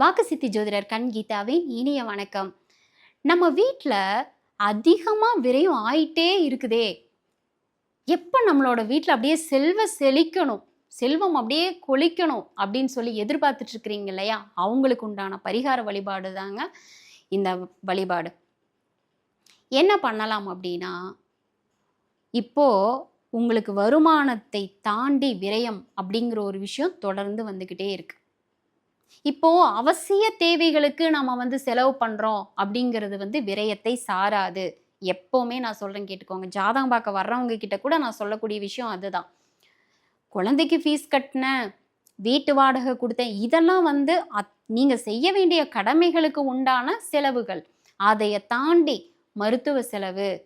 வாக்கு சித்தி ஜோதிடர் கண் கீதாவின் இனிய வணக்கம். நம்ம வீட்டில் அதிகமாக விரயம் ஆயிட்டே இருக்குதே. எப்போ நம்மளோட வீட்டில் அப்படியே செல்வ செழிக்கணும் செல்வம் அப்படியே கொளிக்கணும் அப்படின்னு சொல்லி எதிர்பார்த்துட்டு இருக்கிறீங்க இல்லையா? அவங்களுக்கு உண்டான பரிகார வழிபாடு தாங்க இந்த வழிபாடு. என்ன பண்ணலாம் அப்படின்னா இப்போ உங்களுக்கு வருமானத்தை தாண்டி விரயம் அப்படிங்கிற ஒரு விஷயம் தொடர்ந்து வந்துக்கிட்டே இருக்குது இப்போ அவசிய தேவைகளுக்கு நம்ம வந்து செலவு பண்றோம் அப்படிங்கிறது வந்து விரயத்தை சாராது. எப்போவுமே நான் சொல்றேன் கேட்டுக்கோங்க. ஜாதகம் பார்க்க வர்றவங்க கிட்ட கூட நான் சொல்லக்கூடிய விஷயம் அதுதான். குழந்தைக்கு ஃபீஸ் கட்டினேன் வீட்டு வாடகை கொடுத்தேன் இதெல்லாம் வந்து அத்- நீங்க செய்ய வேண்டிய கடமைகளுக்கு உண்டான செலவுகள். அதைய தாண்டி மருத்துவ செலவு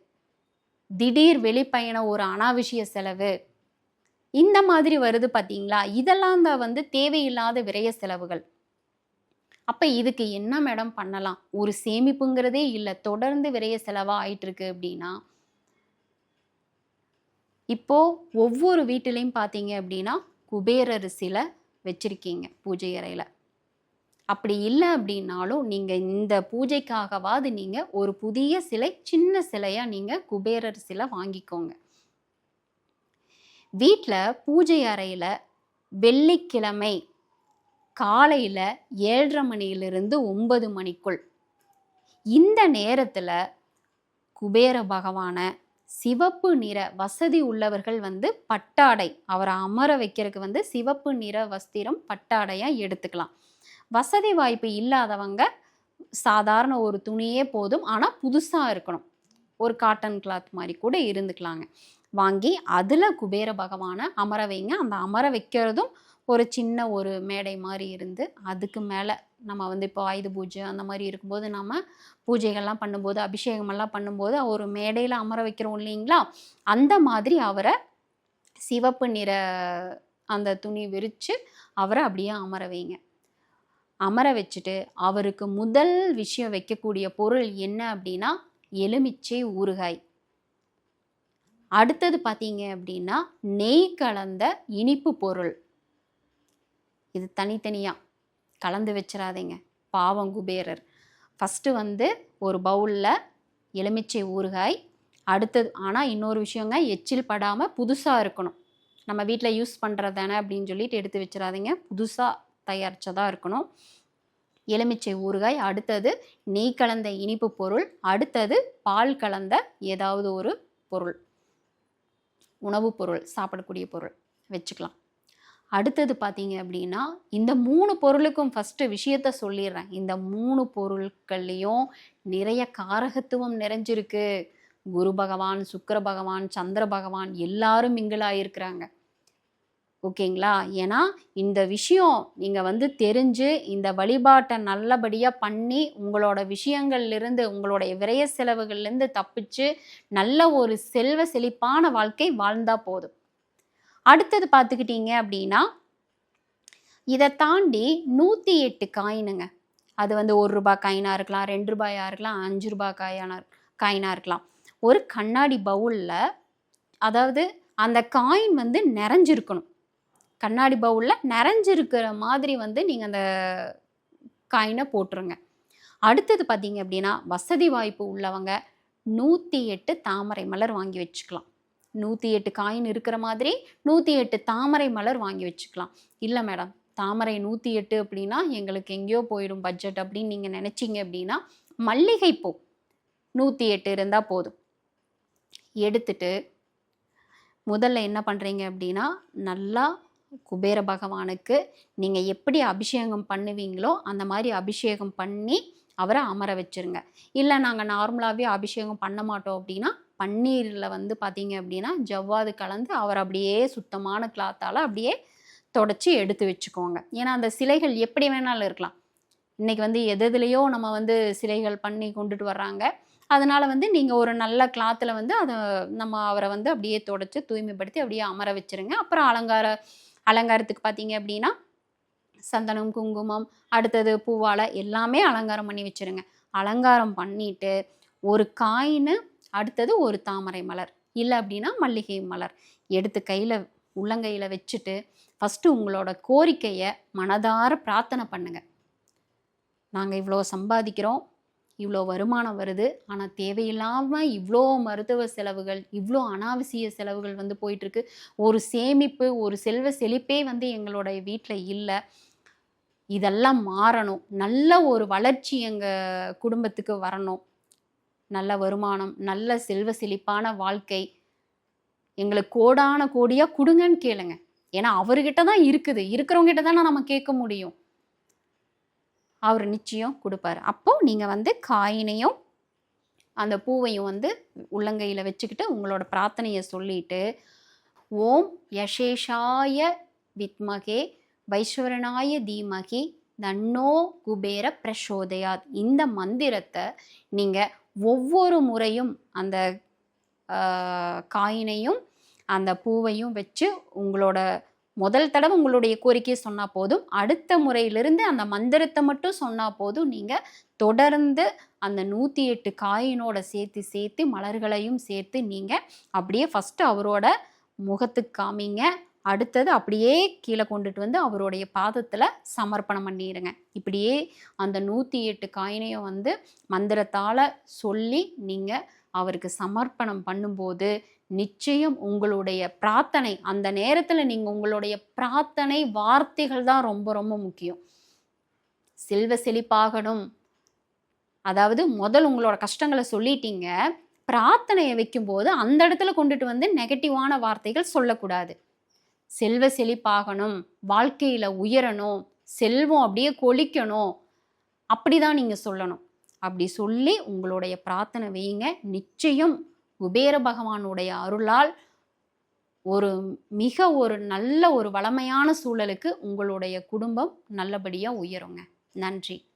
திடீர் வெளிப்பயணம் ஒரு அனாவசிய செலவு இந்த மாதிரி வருது பார்த்தீங்களா இதெல்லாம் தான் வந்து தேவையில்லாத விரய செலவுகள். அப்போ இதுக்கு என்ன மேடம் பண்ணலாம்? ஒரு சேமிப்புங்கிறதே இல்லை. தொடர்ந்து விரைய செலவாக ஆயிட்டுருக்கு அப்படின்னா இப்போ ஒவ்வொரு வீட்டிலையும் பார்த்தீங்க அப்படின்னா குபேரர் சிலை வச்சுருக்கீங்க பூஜை அறையில். அப்படி இல்லை அப்படின்னாலும் நீங்கள் இந்த பூஜைக்காகவாது நீங்கள் ஒரு புதிய சிலை சின்ன சிலையாக நீங்கள் குபேரர் சிலை வாங்கிக்கோங்க. வீட்டில் பூஜை அறையில் வெள்ளிக்கிழமை காலையில் ஏழரை மணியிலிருந்து ஒன்பது மணிக்குள். இந்த நேரத்தில் குபேர பகவானை சிவப்பு நிற வசதி உள்ளவர்கள் வந்து பட்டாடை அவரை அமர வைக்கிறதுக்கு வந்து சிவப்பு நிற வஸ்திரம் பட்டாடையாக எடுத்துக்கலாம். வசதி வாய்ப்பு இல்லாதவங்க சாதாரண ஒரு துணியே போதும் ஆனால் புதுசாக இருக்கணும். ஒரு காட்டன் கிளாத் மாதிரி கூட இருந்துக்கலாங்க. வாங்கி அதில் குபேர பகவானை அமர வைங்க. அந்த அமர வைக்கிறதும் ஒரு சின்ன ஒரு மேடை மாதிரி இருந்து அதுக்கு மேலே நம்ம வந்து இப்போ ஆயுத பூஜை அந்த மாதிரி இருக்கும்போது நம்ம பூஜைகள்லாம் பண்ணும்போது அபிஷேகமெல்லாம் பண்ணும்போது ஒரு மேடையில் அமர வைக்கிறோம் இல்லைங்களா? அந்த மாதிரி அவரை சிவப்பு நிற அந்த துணி விரித்து அவரை அப்படியே அமர வைங்க. அமர வச்சுட்டு அவருக்கு முதல் விஷயம் வைக்கக்கூடிய பொருள் என்ன அப்படின்னா எலுமிச்சை ஊறுகாய். அடுத்தது பார்த்தீங்க அப்படின்னா நெய் கலந்த இனிப்பு பொருள். இது தனித்தனியாக கலந்து வச்சிடாதீங்க பாவம் குபேரர். ஃபஸ்ட்டு வந்து ஒரு பவுலில் எலுமிச்சை ஊறுகாய் அடுத்தது ஆனால் இன்னொரு விஷயங்க எச்சில் படாமல் புதுசாக இருக்கணும். நம்ம வீட்டில் யூஸ் பண்ணுறது தானே அப்படின்னு சொல்லிட்டு எடுத்து வச்சிடாதீங்க புதுசாக தயாரித்ததாக இருக்கணும். எலுமிச்சை ஊறுகாய் அடுத்தது நெய் கலந்த இனிப்பு பொருள் அடுத்தது பால் கலந்த ஏதாவது ஒரு பொருள். உணவுப் பொருள் சாப்பிடக்கூடிய பொருள் வச்சுக்கலாம். அடுத்தது பார்த்தீங்க அப்படின்னா இந்த மூணு பொருளுக்கும் ஃபஸ்ட்டு விஷயத்த சொல்லிடுறேன். இந்த மூணு பொருட்கள்லையும் நிறைய காரகத்துவம் நிறைஞ்சிருக்கு. குரு பகவான் சுக்கர பகவான் சந்திர பகவான் எல்லாரும் மிங்கிளாயிருக்கிறாங்க ஓகேங்களா? ஏன்னா இந்த விஷயம் நீங்கள் வந்து தெரிஞ்சு இந்த வழிபாட்டை நல்லபடியாக பண்ணி உங்களோட விஷயங்கள்லேருந்து உங்களுடைய விரைய செலவுகள்லேருந்து தப்பிச்சு நல்ல ஒரு செல்வ செழிப்பான வாழ்க்கை வாழ்ந்தால் போதும். அடுத்தது பார்த்துக்கிட்டீங்க அப்படின்னா இதை தாண்டி நூற்றி எட்டு காயினுங்க. அது வந்து ஒரு ரூபாய் காயினாக இருக்கலாம் ரெண்டு ரூபாயாக இருக்கலாம் அஞ்சு ரூபாய் காயான காயினாக இருக்கலாம். ஒரு கண்ணாடி பவுலில் அதாவது அந்த காயின் வந்து நிறைஞ்சிருக்கணும். கண்ணாடி பவுலில் நிறைஞ்சிருக்கிற மாதிரி வந்து நீங்கள் அந்த காயினை போட்டுருங்க. அடுத்தது பார்த்தீங்க அப்படின்னா வசதி வாய்ப்பு உள்ளவங்க நூற்றி எட்டு தாமரை மலர் வாங்கி வச்சுக்கலாம். நூற்றி எட்டு காயின் இருக்கிற மாதிரி நூற்றி எட்டு தாமரை மலர் வாங்கி வச்சுக்கலாம். இல்லை மேடம் தாமரை நூற்றி எட்டு அப்படின்னா எங்களுக்கு எங்கேயோ போயிடும் பட்ஜெட் அப்படின்னு நீங்கள் நினச்சிங்க அப்படின்னா மல்லிகைப்பூ நூற்றி எட்டு இருந்தால் போதும். எடுத்துட்டு முதல்ல என்ன பண்ணுறீங்க அப்படின்னா நல்லா குபேர பகவானுக்கு நீங்கள் எப்படி அபிஷேகம் பண்ணுவீங்களோ அந்த மாதிரி அபிஷேகம் பண்ணி அவரை அமர வச்சிருங்க. இல்லை நாங்கள் நார்மலாகவே அபிஷேகம் பண்ண மாட்டோம் அப்படின்னா பன்னீரில் வந்து பார்த்தீங்க அப்படின்னா ஜவ்வாது கலந்து அவர் அப்படியே சுத்தமான கிளாத்தால் அப்படியே தொடச்சி எடுத்து வச்சுக்கோங்க. ஏன்னா அந்த சிலைகள் எப்படி வேணாலும் இருக்கலாம். இன்றைக்கி வந்து எது எதுலேயோ நம்ம வந்து சிலைகள் பண்ணி கொண்டுட்டு வர்றாங்க. அதனால் வந்து நீங்கள் ஒரு நல்ல கிளாத்தில் வந்து அதை நம்ம அவரை வந்து அப்படியே தொடச்சி தூய்மைப்படுத்தி அப்படியே அமர வச்சுருங்க. அப்புறம் அலங்கார அலங்காரத்துக்கு பார்த்தீங்க அப்படின்னா சந்தனம் குங்குமம் அடுத்தது பூவாலை எல்லாமே அலங்காரம் பண்ணி வச்சுருங்க. அலங்காரம் பண்ணிட்டு ஒரு காயின்னு அடுத்தது ஒரு தாமரை மலர். இல்லை அப்படின்னா மல்லிகை மலர். எடுத்து கையில் உள்ளங்கையில் வச்சுட்டு ஃபஸ்ட்டு உங்களோட கோரிக்கையை மனதார பிரார்த்தனை பண்ணுங்கள் நாங்கள் இவ்வளோ சம்பாதிக்கிறோம். இவ்வளோ வருமானம் வருது. ஆனால் தேவையில்லாமல் இவ்வளோ மருத்துவ செலவுகள் இவ்வளோ அனாவசிய செலவுகள் வந்து போயிட்டுருக்கு. ஒரு சேமிப்பு ஒரு செல்வ செழிப்பே வந்து எங்களோட வீட்டில் இல்லை. இதெல்லாம் மாறணும். நல்ல ஒரு வளர்ச்சி எங்கள் குடும்பத்துக்கு வரணும். நல்ல வருமானம் நல்ல செல்வ செழிப்பான வாழ்க்கை. எங்களுக்கு கோடான கோடியாக கொடுங்கன்னு கேளுங்க. ஏன்னா அவர்கிட்ட தான் இருக்குது. இருக்கிறவங்ககிட்ட தானே நம்ம கேட்க முடியும். அவர் நிச்சயம் கொடுப்பாரு. அப்போது நீங்கள் வந்து காயினையும் அந்த பூவையும் வந்து உள்ளங்கையில் வச்சுக்கிட்டு உங்களோட பிரார்த்தனையை சொல்லிட்டு ஓம் யசேஷாய வித்மகே வைஸ்வரனாய தீமகி தன்னோ குபேர பிரசோதயாத். இந்த மந்திரத்தை நீங்கள் ஒவ்வொரு முறையும் அந்த காயினையும் அந்த பூவையும் வச்சு உங்களோட முதல் தடவை உங்களுடைய கோரிக்கையை சொன்னால் போதும். அடுத்த முறையிலிருந்து அந்த மந்திரத்தை மட்டும் சொன்னால் போதும். நீங்கள் தொடர்ந்து அந்த நூற்றி எட்டு காயினோட சேர்த்து சேர்த்து மலர்களையும் சேர்த்து நீங்கள் அப்படியே ஃபஸ்ட்டு அவரோட முகத்துக்கு காமிங்க. அடுத்தது அப்படியே கீழே கொண்டுட்டு வந்து அவருடைய பாதத்தில் சமர்ப்பணம் பண்ணிடுங்க இப்படியே அந்த நூற்றி எட்டு காயினையும் வந்து மந்திரத்தால் சொல்லி நீங்கள் அவருக்கு சமர்ப்பணம் பண்ணும்போது நிச்சயம் உங்களுடைய பிரார்த்தனை அந்த நேரத்தில் நீங்கள் உங்களுடைய பிரார்த்தனை வார்த்தைகள் தான் ரொம்ப ரொம்ப முக்கியம். செல்வ செழிப்பாகணும். அதாவது முதல் உங்களோட கஷ்டங்களை சொல்லிட்டீங்க. பிரார்த்தனையை வைக்கும்போது அந்த இடத்துல கொண்டுட்டு வந்து நெகட்டிவான வார்த்தைகள் சொல்லக்கூடாது. செல்வ செழிப்பாகணும். வாழ்க்கையில் உயரணும். செல்வம் அப்படியே கொளிக்கணும். அப்படிதான் நீங்கள் சொல்லணும். அப்படி சொல்லி உங்களுடைய பிரார்த்தனை வையுங்க. நிச்சயம் குபேர பகவானுடைய அருளால் ஒரு மிக ஒரு நல்ல ஒரு வளமையான சூழலுக்கு உங்களுடைய குடும்பம் நல்லபடியாக உயருங்க. நன்றி.